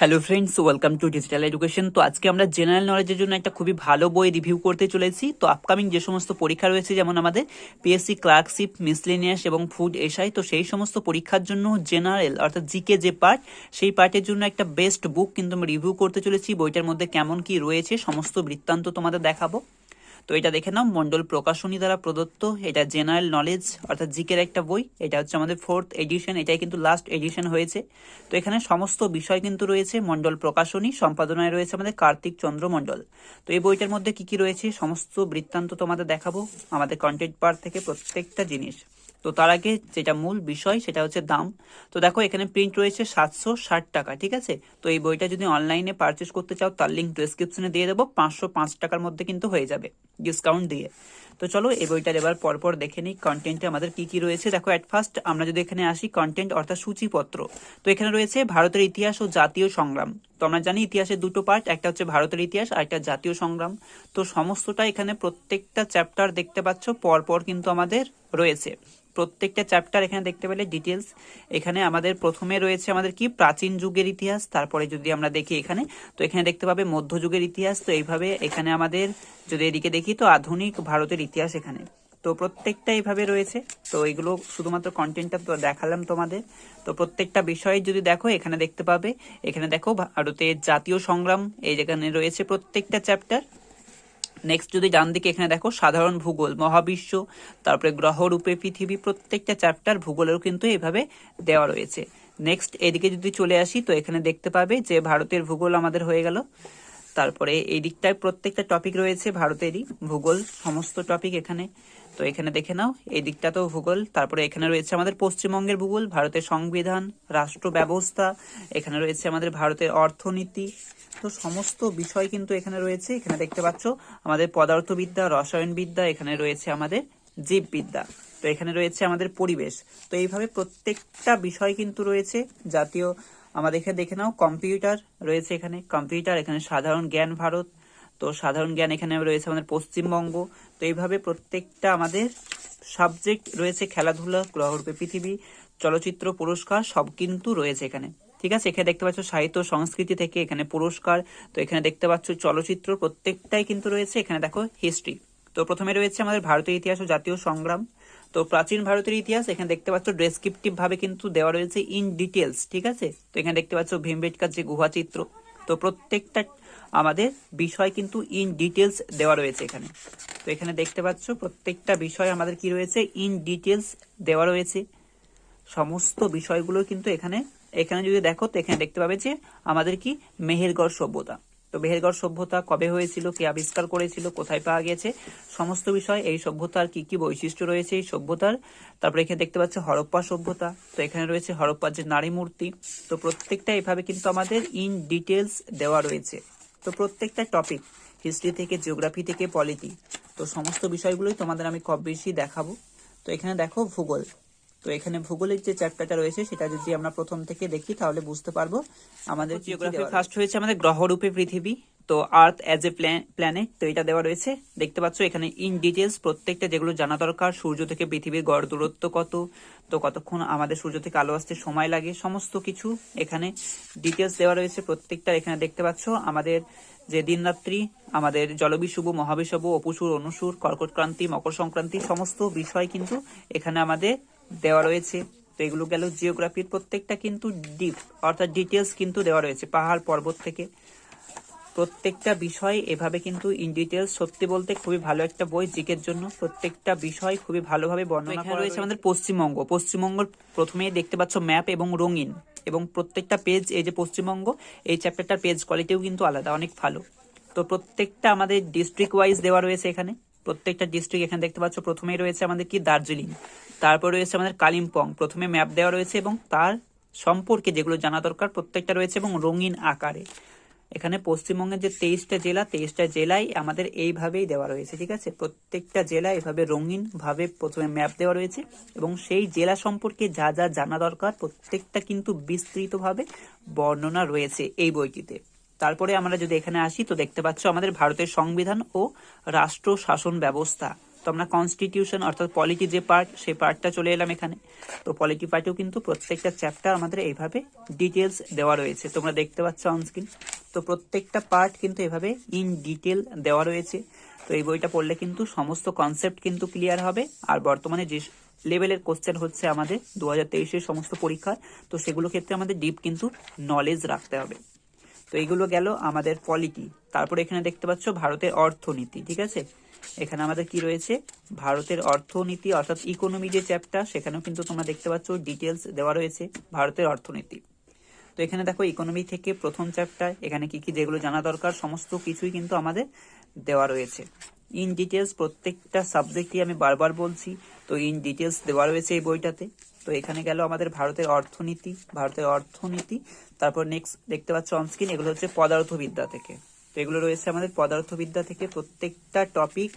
Hello friends welcome to digital education তো আজকে আমরা জেনারেল নলেজের জন্য একটা খুবই ভালো বই রিভিউ করতে চলেছি। তো আপকামিং যে সমস্ত পরীক্ষা রয়েছে, যেমন আমাদের পিএসসি ক্লার্কশিপ মিসলিনিয়াস এবং ফুড এসআই তো সেই সমস্ত পরীক্ষার জন্য জেনারেল অর্থাৎ জিকে যে পার্ট সেই পার্টের জন্য একটা বেস্ট বুক কিন্তু আমি রিভিউ করতে চলেছি। বইটার মধ্যে কেমন কি রয়েছে, সমস্ত বৃত্তান্ত তোমাদের দেখাবো। তো এটা দেখে নাও মন্ডল প্রকাশনী দ্বারা প্রদত্ত। এটা জেনারেল নলেজ অর্থাৎ জিকের একটা বই। এটা হচ্ছে আমাদের ফোর্থ এডিশন এটাই কিন্তু লাস্ট এডিশন হয়েছে। তো এখানে সমস্ত বিষয় কিন্তু রয়েছে মন্ডল প্রকাশনী। সম্পাদনায় রয়েছে আমাদের কার্তিক চন্দ্র মন্ডল তো এই বইটার মধ্যে কি কি রয়েছে? সমস্ত বৃত্তান্ত তোমাদের দেখাবো। আমাদের কন্টেন্ট পার্ট থেকে প্রত্যেকটা জিনিস। তো তার আগে যেটা মূল বিষয়, সেটা হচ্ছে দাম। তো দেখো, এখানে প্রিন্ট রয়েছে সাতশো ষাট টাকা, ঠিক আছে? তো এই বইটা যদি অনলাইনে পারচেস করতে চাও, তার লিঙ্ক ডিসক্রিপশনে দিয়ে দেবো। পাঁচশো পাঁচ টাকার মধ্যে কিন্তু হয়ে যাবে ডিসকাউন্ট দিয়ে। তো চলো, এই বইটার এবার পরপর দেখে নিই কন্টেন্টে আমাদের কি কি রয়েছে। দেখো অ্যাট ফার্স্ট আমরা যদি এখানে আসি কন্টেন্ট অর্থাৎ সূচিপত্র। তো এখানে রয়েছে ভারতের ইতিহাস ও জাতীয় সংগ্রাম। তো আমরা জানি ইতিহাসের দুটো পার্ট একটা হচ্ছে ভারতের ইতিহাস আর একটা জাতীয় সংগ্রাম। তো সমস্তটা এখানে প্রত্যেকটা চ্যাপ্টার দেখতে পাচ্ছ, পরপর কিন্তু আমাদের রয়েছে। প্রত্যেকটা চ্যাপ্টার এখানে দেখতে পেলে ডিটেলস এখানে আমাদের প্রথমে রয়েছে আমাদের কি, প্রাচীন যুগের ইতিহাস, তারপরে যদি আমরা দেখি এখানে, তো এখানে দেখতে পাবে মধ্যযুগের ইতিহাস। তো এইভাবে এখানে আমাদের যদি এদিকে দেখি, তো আধুনিক ভারতের ইতিহাস এখানে। তো প্রত্যেকটা এইভাবে রয়েছে। তো এগুলো শুধুমাত্র কন্টেন্টটা তো দেখালাম তোমাদের। তো প্রত্যেকটা বিষয়ে যদি দেখো, এখানে দেখতে পাবে। এখানে দেখো ভারতের জাতীয় সংগ্রাম, এই যেখানে রয়েছে প্রত্যেকটা চ্যাপ্টার নেক্সট যদি ডান দিকে এখানে দেখো, সাধারণ ভূগোল, মহাবিশ্ব, তারপরে গ্রহরূপে পৃথিবী, প্রত্যেকটা চ্যাপ্টার ভূগোলেরও কিন্তু এভাবে দেওয়া রয়েছে। নেক্সট এদিকে যদি চলে আসি, তো এখানে দেখতে পাবে যে ভারতের ভূগোল আমাদের হয়ে গেল। তারপরে এই দিকটায় প্রত্যেকটা টপিক রয়েছে ভারতেরই। ভূগোল, সমস্ত টপিক এখানে। তো এখানে দেখে নাও, এই দিকটা তো ভূগোল, তারপরে এখানে রয়েছে আমাদের পশ্চিমবঙ্গের ভূগোল, ভারতের সংবিধান, রাষ্ট্র ব্যবস্থা, এখানে রয়েছে আমাদের ভারতের অর্থনীতি। তো সমস্ত বিষয় কিন্তু এখানে রয়েছে। এখানে দেখতে পাচ্ছ, আমাদের পদার্থবিদ্যা, রসায়নবিদ্যা, এখানে রয়েছে আমাদের জীববিদ্যা। তো এখানে রয়েছে আমাদের পরিবেশ। তো এইভাবে প্রত্যেকটা বিষয় কিন্তু রয়েছে। জাতীয় আমাদের এখানে দেখে নাও, কম্পিউটার রয়েছে এখানে। কম্পিউটার, এখানে সাধারণ জ্ঞান ভারত। তো সাধারণ জ্ঞান এখানে রয়েছে আমাদের পশ্চিমবঙ্গ। তো এইভাবে প্রত্যেকটা আমাদের সাবজেক্ট রয়েছে খেলাধুলা, গ্রহরূপে পৃথিবী, চলচ্চিত্র, পুরস্কার, সব কিন্তু রয়েছে এখানে। ঠিক আছে? এখানে দেখতে পাচ্ছ সাহিত্য সংস্কৃতি থেকে এখানে পুরস্কার। তো এখানে দেখতে পাচ্ছ চলচ্চিত্র প্রত্যেকটাই কিন্তু রয়েছে। এখানে দেখো হিস্ট্রি তো প্রথমে রয়েছে আমাদের ভারতীয় ইতিহাস ও জাতীয় সংগ্রাম। তো প্রাচীন ভারতের ইতিহাস, এখানে দেখতে পাচ্ছ ডেসক্রিপটিভ ভাবে কিন্তু দেওয়া রয়েছে ইন ডিটেলস ঠিক আছে? তো এখানে দেখতে পাচ্ছ ভীমবেটকার যে গুহা চিত্র। তো প্রত্যেকটা আমাদের বিষয় কিন্তু ইন ডিটেলস দেওয়া রয়েছে এখানে। তো এখানে দেখতে পাচ্ছ প্রত্যেকটা বিষয় আমাদের কি রয়েছে? ইন ডিটেলস দেওয়া রয়েছে। সমস্ত বিষয়গুলো কিন্তু এখানে এখানে যদি দেখো, তো এখানে দেখতে পাবে যে আমাদের কি মেহেরগড় সভ্যতা। তো মেহেরগড় সভ্যতা কবে হয়েছিল, কে আবিষ্কার করেছিল, কোথায় পাওয়া গেছে, সমস্ত বিষয় এই সভ্যতার কি কি বৈশিষ্ট্য রয়েছে এই সভ্যতার? তারপরে এখানে দেখতে পাচ্ছে হরপ্পা সভ্যতা, তো এখানে রয়েছে হরপ্পার যে নারী মূর্তি, তো প্রত্যেকটা এভাবে কিন্তু আমাদের ইন ডিটেলস দেওয়া রয়েছে। তো প্রত্যেকটা টপিক হিস্ট্রি থেকে জিওগ্রাফি থেকে পলিটি তো সমস্ত বিষয়গুলোই তোমাদের আমি কম বেশি দেখাবো। তো এখানে দেখো ভূগোল তো এখানে ভূগোলের যে চ্যাপ্টারটা রয়েছে সেটা যদি আমরা প্রথম থেকে দেখি তাহলে বুঝতে পারব আমাদের জিওগ্রাফি ফার্স্ট হয়েছে আমাদের গ্রহরূপে পৃথিবী তো আর্থ অ্যাজ এ প্ল্যানেট তো এটা দেওয়া রয়েছে। দেখতে পাচ্ছ এখানে ইন ডিটেলস প্রত্যেকটা যেগুলো জানা দরকার সূর্য থেকে পৃথিবীর গড় দূরত্ব কত তো কতক্ষণ আমাদের সূর্য থেকে আলো আসতে সময় লাগে সমস্ত কিছু এখানে ডিটেলস দেওয়া রয়েছে প্রত্যেকটা এখানে দেখতে পাচ্ছ আমাদের যে দিনরাত্রি আমাদের জলবিশুভ মহাবিষুব অপুসুর অনুসুর কর্কট ক্রান্তি মকর সংক্রান্তি সমস্ত বিষয় কিন্তু এখানে আমাদের দেওয়া রয়েছে। তো এগুলো গেল জিওগ্রাফির প্রত্যেকটা কিন্তু ডিপ অর্থাৎ ডিটেলস কিন্তু দেওয়া রয়েছে পাহাড় পর্বত থেকে। প্রত্যেকটা বিষয় এভাবে কিন্তু ইন ডিটেলস সত্যি বলতে খুবই ভালো একটা বই জিকের জন্য। প্রত্যেকটা বিষয় খুবই ভালোভাবে বর্ণনা করা রয়েছে আমাদের পশ্চিমবঙ্গ। পশ্চিমবঙ্গ প্রথমেই দেখতে পাচ্ছ ম্যাপ এবং রঙিন। এবং প্রত্যেকটা পেজ এই যে পশ্চিমবঙ্গ এই চ্যাপ্টারটার পেজ কোয়ালিটিও কিন্তু আলাদা অনেক ভালো। তো প্রত্যেকটা আমাদের ডিস্ট্রিক্ট ওয়াইজ দেওয়া রয়েছে এখানে। প্রত্যেকটা ডিস্ট্রিক্ট এখানে দেখতে পাচ্ছ প্রথমেই রয়েছে আমাদের কি? দার্জিলিং। তারপর রয়েছে আমাদের কালিম্পং। প্রথমে ম্যাপ দেওয়া রয়েছে এবং তার সম্পর্কে যেগুলো জানা দরকার প্রত্যেকটা রয়েছে এবং রঙিন আকারে। এখানে পশ্চিমবঙ্গের যে তেইশটা জেলা, তেইশটা জেলায় আমাদের এইভাবেই দেওয়া রয়েছে, ঠিক আছে? প্রত্যেকটা জেলা এভাবে রঙিন ভাবে প্রথমে ম্যাপ দেওয়া রয়েছে এবং সেই জেলা সম্পর্কে যা যা জানা দরকার প্রত্যেকটা কিন্তু বিস্তৃতভাবে বর্ণনা রয়েছে এই বইটিতে। তারপরে আমরা যদি এখানে আসি, তো দেখতে পাচ্ছ আমাদের ভারতের সংবিধান ও রাষ্ট্র শাসন ব্যবস্থা। তো আমরা কনস্টিটিউশন অর্থাৎ পলিটি যে পার্ট সেই পার্টটা চলে এলাম এখানে। তো পলিটি পার্টেও কিন্তু প্রত্যেকটা চ্যাপ্টার আমাদের এইভাবে ডিটেলস দেওয়া রয়েছে। তোমরা দেখতে পাচ্ছ অনস্ক্রিন তো প্রত্যেকটা পার্ট কিন্তু এভাবে ইন ডিটেল দেওয়া রয়েছে। তো এই বইটা পড়লে কিন্তু সমস্ত কনসেপ্ট কিন্তু ক্লিয়ার হবে। আর বর্তমানে যে লেভেলের কোশ্চেন হচ্ছে আমাদের দু হাজার সমস্ত পরীক্ষা তো সেগুলো ক্ষেত্রে আমাদের ডিপ কিন্তু নলেজ রাখতে হবে। তো এগুলো গেল আমাদের পলিটি তারপরে এখানে দেখতে পাচ্ছ ভারতের অর্থনীতি, ঠিক আছে? এখানে আমাদের কি রয়েছে? ভারতের অর্থনীতি, অর্থাৎ ইকোনমি যে চ্যাপ্টার সেখানেও কিন্তু তোমরা দেখতে পাচ্ছ ডিটেলস দেওয়া রয়েছে ভারতের অর্থনীতি। তো এখানে দেখো ইকোনমি থেকে প্রথম চ্যাপ্টার এখানে কি কি যেগুলো জানা দরকার, সমস্ত কিছুই কিন্তু আমাদের দেওয়া রয়েছে। ইন ডিটেলস প্রত্যেকটা সাবজেক্টই আমি বারবার বলছি তো ইন ডিটেলস দেওয়া রয়েছে এই বইটাতে। তো এখানে গেল আমাদের ভারতের অর্থনীতি ভারতের অর্থনীতি, তারপর নেক্সট দেখতে পাচ্ছ অনস্ক্রিন এগুলো হচ্ছে পদার্থবিদ্যা থেকে। তো এগুলো রয়েছে আমাদের পদার্থবিদ্যা থেকে প্রত্যেকটা টপিক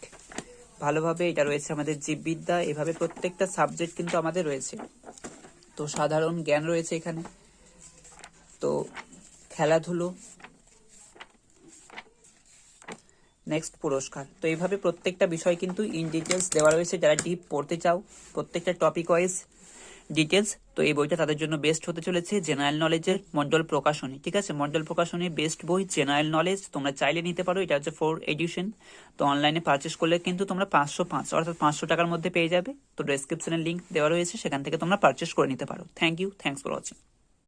ভালোভাবে এটা রয়েছে আমাদের জীববিদ্যা, এভাবে প্রত্যেকটা সাবজেক্ট কিন্তু আমাদের রয়েছে। তো সাধারণ জ্ঞান রয়েছে এখানে। তো খেলাধুলো নেক্সট পুরস্কার। তো এইভাবে প্রত্যেকটা বিষয় কিন্তু ইন ডিটেলস দেওয়া রয়েছে। যারা ডিপ পড়তে চাও, প্রত্যেকটা টপিক ওয়াইজ ডিটেলস তো এই বইটা তাদের জন্য বেস্ট হতে চলেছে জেনারেল নলেজের মন্ডল প্রকাশনী, ঠিক আছে? মন্ডল প্রকাশনী বেস্ট বই জেনারেল নলেজ তোমরা চাইলে নিতে পারো। এটা হচ্ছে ফোর এডিশন তো অনলাইনে পারচেস করলে কিন্তু তোমরা পাঁচশো পাঁচ, অর্থাৎ পাঁচশো টাকার মধ্যে পেয়ে যাবে। তো ডেসক্রিপশনের লিঙ্ক দেওয়া রয়েছে, সেখান থেকে তোমরা পারচেস করে নিতে পারো। Thank you thanks for watching